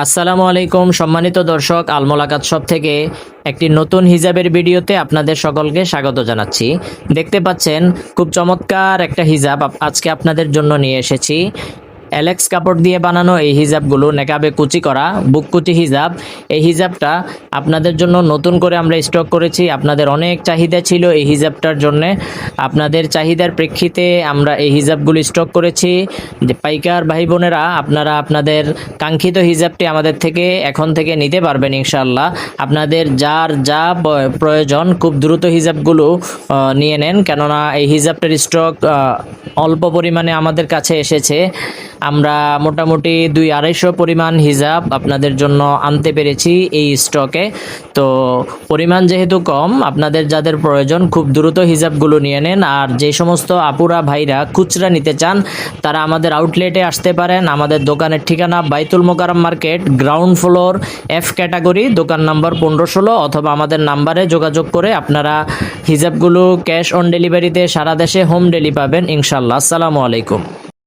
আসসালামু আলাইকুম, সম্মানিত দর্শক, আলমোলাকাত সব থেকে একটি নতুন হিজাবের ভিডিওতে আপনাদের সকলকে স্বাগত জানাচ্ছি। দেখতে পাচ্ছেন, খুব চমৎকার একটা হিজাব আজকে আপনাদের জন্য নিয়ে এসেছি। অ্যালেক্স কাপড় দিয়ে বানানো এই হিজাবগুলো, নেকাবে কুচি করা, বুক কুচি হিজাব। এই হিজাবটা আপনাদের জন্য নতুন করে আমরা স্টক করেছি। আপনাদের অনেক চাহিদা ছিল এই হিজাবটার জন্য। আপনাদের চাহিদার প্রেক্ষিতে আমরা এই হিজাবগুলো স্টক করেছি। যে পাইকার ভাই বোনেরা আপনারা আপনাদের কাঙ্ক্ষিত হিজাবটি আমাদের থেকে, এখন থেকে নিতে পারবেন ইনশাল্লাহ আপনাদের যার যা প্রয়োজন, খুব দ্রুত হিজাবগুলো নিয়ে নেন। কেননা এই হিজাবটার স্টক অল্প পরিমাণে আমাদের কাছে এসেছে। আমরা মোটামুটি দুই আড়াইশো পরিমাণ হিজাব আপনাদের জন্য আনতে পেরেছি এই স্টকে তো পরিমাণ যেহেতু কম, আপনাদের যাদের প্রয়োজন খুব দ্রুত হিজাবগুলো নিয়ে নেন। আর যে সমস্ত আপুরা, ভাইরা খুচরা নিতে চান, তারা আমাদের আউটলেটে আসতে পারেন। আমাদের দোকানের ঠিকানা Baitul Mukarram market ground floor F category দোকান নাম্বার পনেরো ষোলো, অথবা আমাদের নাম্বারে যোগাযোগ করে আপনারা হিজাবগুলো ক্যাশ অন ডেলিভারিতে সারা দেশে হোম ডেলি পাবেন ইনশাল্লাহ আসসালামু আলাইকুম।